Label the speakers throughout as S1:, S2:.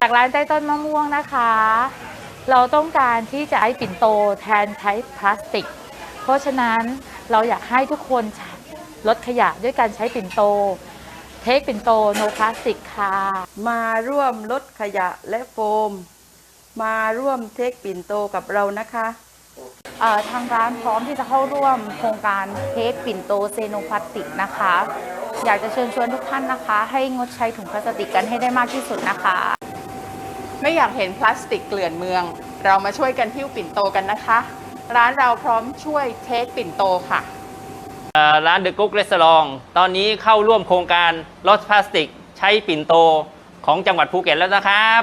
S1: จากร้านใต้ต้นมะม่วงนะคะ เราต้องการที่จะให้ปิ่นโตแทนใช้พลาสติก เพราะฉะนั้นเราอยากให้ทุกคนลดขยะด้วยการใช้ปิ่นโต เทคปิ่นโตโนพลาสติกค่ะ
S2: มาร่วมลดขยะและโฟม มาร่วมเทคปิ่นโตกับเรานะคะ
S1: เอ่อทางร้านพร้อมที่จะเข้าร่วมโครงการเทคปิ่นโตเซโนพลาสติกนะคะ อยากจะเชิญชวนทุกท่านนะคะ ให้งดใช้ถุงพลาสติกกันให้ได้มากที่สุดนะคะ
S3: ไม่อยากเห็นพลาสติกเกลื่อนเมือง เรามาช่วยกันพิ้วปิ่นโตกันนะคะ ร้านเราพร้อมช่วยเทคปิ่นโตค่ะ
S4: เอ่อร้านเดอะกุ๊กเรสลองตอนนี้เข้าร่วมโครงการลดพลาสติกใช้ปิ่นโตของจังหวัดภูเก็ตแล้วนะครับ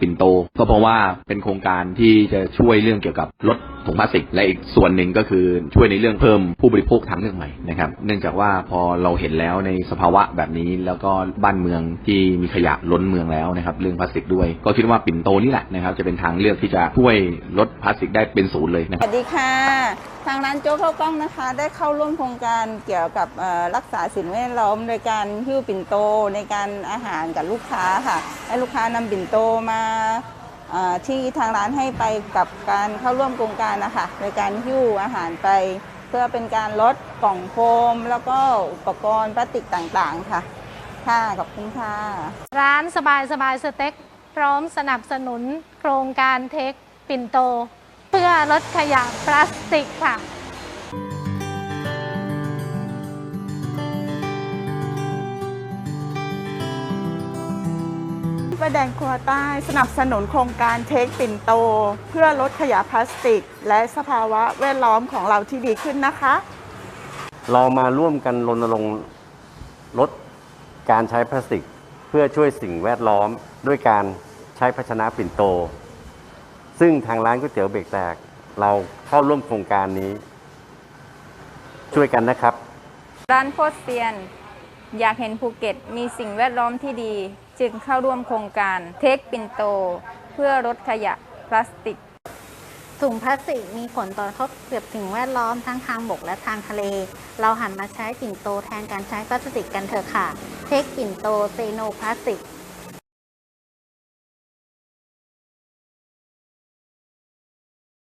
S5: ปิ่นโต ก็เพราะว่าเป็นโครงการที่จะช่วยเรื่องเกี่ยวกับลด ถุงพลาสติก และอีกส่วนหนึ่งก็คือช่วยในเรื่องเพิ่มผู้บริโภคทางเลือกใหม่นะครับเนื่องจากว่าพอเราเห็นแล้วในสภาวะแบบนี้แล้วก็บ้านเมืองที่มีขยะล้นเมืองแล้วนะครับเรื่องพลาสติกด้วย ก็คิดว่าปิ่นโตนี่แหละนะครับจะเป็นทางเลือกที่จะช่วยลดพลาสติกได้เป็นศูนย์เลยนะ
S2: สวัสดีค่ะ ทางร้านโจ๊กข้าวกล้องนะคะ ได้เข้าร่วมโครงการเกี่ยวกับรักษาสิ่งแวดล้อม โดยการหิ้วปิ่นโตในการอาหารกับลูกค้าค่ะให้ลูกค้านำปิ่นโตมา ที่ทางร้านให้ไปกับการเข้าร่วมโครงการนะคะโดยการหิ้วอาหารไป เพื่อเป็นการลดกล่องโฟม แล้วก็อุปกรณ์พลาสติกต่างๆค่ะ ค่ะขอบคุณค่ะ
S6: ร้านสบายสบายสเต็ก พร้อมสนับสนุนโครงการเทคปิ่นโต เพื่อลดขยะพลาสติกค่ะ
S7: ประแดงครัวใต้สนับสนุนโครงการเทคปิ่นโต เพื่อลดขยะพลาสติก และสภาวะแวดล้อมของเราที่ดีขึ้นนะคะ
S8: เรามาร่วมกันรณรงค์ลดการใช้พลาสติก เพื่อช่วยสิ่งแวดล้อมด้วยการใช้ภาชนะปิ่นโต ซึ่งทางร้านก๋วยเตี๋ยวเบรกแตก เราเข้าร่วมโครงการนี้ ช่วยกันนะครับ
S9: ร้านโคตรเซียน อยากเห็นภูเก็ตมีสิ่งแวดล้อมที่ดี จึงเข้าร่วมโครงการเทคปินโต เพื่อลดขยะพลาสติก
S6: ถุงพลาสติกมีผลต่อทบเกือบถึงแวดล้อมทั้งทางบกและทางทะเล เราหันมาใช้ปิ่นโตแทนการใช้พลาสติกกันเถอะค่ะ เทคปิ่นโตเซโนพลาสติก